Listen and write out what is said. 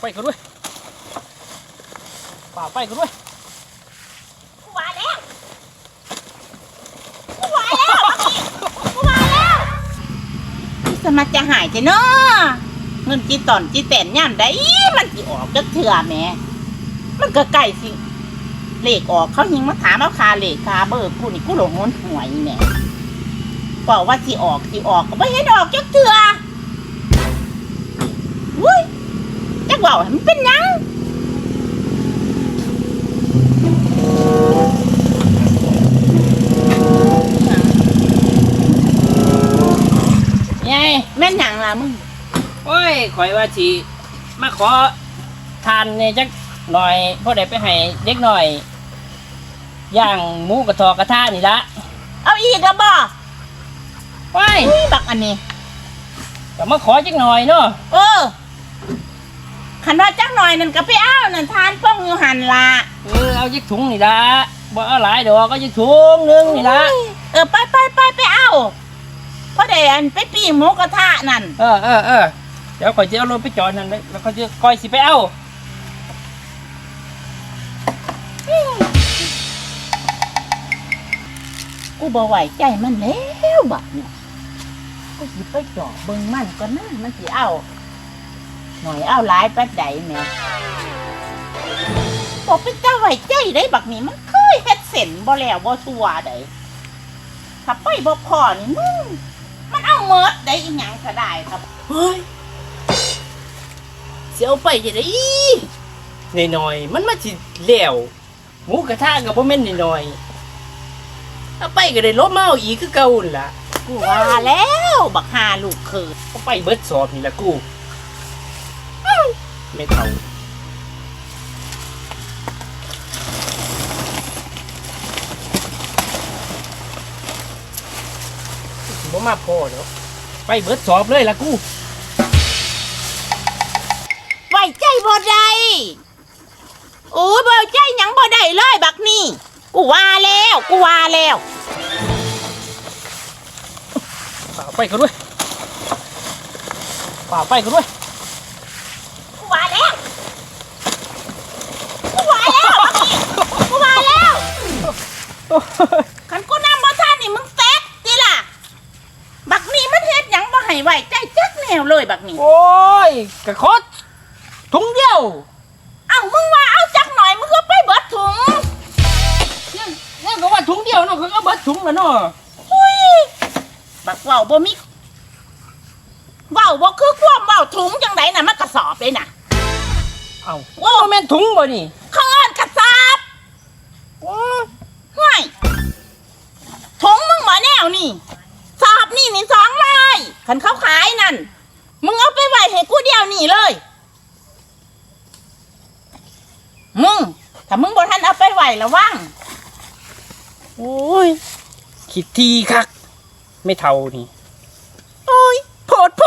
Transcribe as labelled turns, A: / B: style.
A: ไปกันด้วยป่าไปกันด้วย
B: กูว่าแล้วกูว่าแล้วกูว่าแล้วนี่สมัครจะหายใช่เนาะเงินจีตอนจีแต่นย่ำได้มันจีออกจักเถื่อแหม่มันก็ใกล้สิเลขออกเขายิงมาถามเอาคาเลขคาเบอร์กูนี่กูหลงงนหวยแหม่บอกว่าสิออกสิออกก็ไม่เห็นออกจักเถื่อ จักว่าให้มันเป็นหยัง
A: ยัย
B: แม่นหยังล่ะมึง
A: โอ้ยข่อยว่าสิมาขอทานเนี่ยจักหน่อยเพราะได้ไปให้เด็กหน่อย ย่างหมูกระทอกกระทะนี่ละ
B: เอาอีกแล้วบ่
A: ว้าย
B: อุ้ยบักอันนี้
A: ก็มาขอจักหน่อยเนาะ
B: เออ ขันว่าจักหน่อยนั่นก็ไปเอานั่นทานป้องอยู่หันละ
A: เออเอาจักถุงนี่ละบ่เอาหลายดอกก็จักถุงหนึงนี่ละ
B: เออไปไปไปไปเอาเพราะเดี๋ยวอันไปปีหมูกระทะนั่น
A: เออเออเออเดี๋ยวข่อยจะเอารถไปจอดนั่นเลยแล้วก็จะคอยสิไปเอา
B: กูบ่ไหวใจมันแล้วบักเนี่ยกูสิไปจ่อเบิ่งมันก็น่ามันสิเอา หน่อยเอาหลายปัดใดแหม่บอกเป็นเจ้าไหวใจได้บักนี่มันเคยเฮ็ดเส้นบ่แล้วบ่ชัวได้ถ้าไปบ่พอนี่มึงมันเอาเมิดได้อีหยังก็ได้ครับ
A: เฮ้ยเสียวไปจะได้หน่อยๆมันมาสิแล้วหมูกระทะกับพ่อแม่นหน่อยๆเอาไปก็ได้ลบมาเอาอีกคือเก่าหั่นล่ะ
B: กูว่าแล้วบักหาลูกเขย
A: เอาไปเบิดสอบนี่ละกูอื้อ ไม่เท่าบ่มาพอเนาะไปเบิดสอบเลยละกู
B: ไว้ใจบ่ได้โอ้ยบ่ใจหยังบ่ได้เลยบักนี่ กูว่าแล้ว กูว่าแล้ว
A: ป่าไปกันด้วยป่าไปกันด้วย
B: กูว่าแล้ว กูว่าแล้วบักนี่กูว่าแล้ว คันกูนำบ่ทันนี่มึงเต๊กติล่ะ บักนี่มันเฮ็ดหยังบ่ให้ไว้ใจจักแนวเลยบักนี่
A: โอ้ยกระคดถุงเดียว
B: เอ้ามึงว่าเอาจักหน่อยมึงก็ไปเบิดถุง
A: นั่นนั่นก็ว่าถุงเดียวเนาะเขาก็เบิดถุงแล้วเนาะ
B: อุ้ยบักเว้าบ่มีเว้าบ่คือความเว้าถุงจังไดน่ะมันกระสอบเลยน่ะ
A: เอ้าว่าแม่นถุงบ่นี่า
B: ยคันเขาขายนั่น มึงเอาไปไว้ให้กูเดียวนี่เลย มึง ถ้ามึงบ่ทันเอาไปไว้ระวัง
A: โอ้ยคิดทีคัก ไม่เท่านี่
B: โอ้ย
A: โพดโพ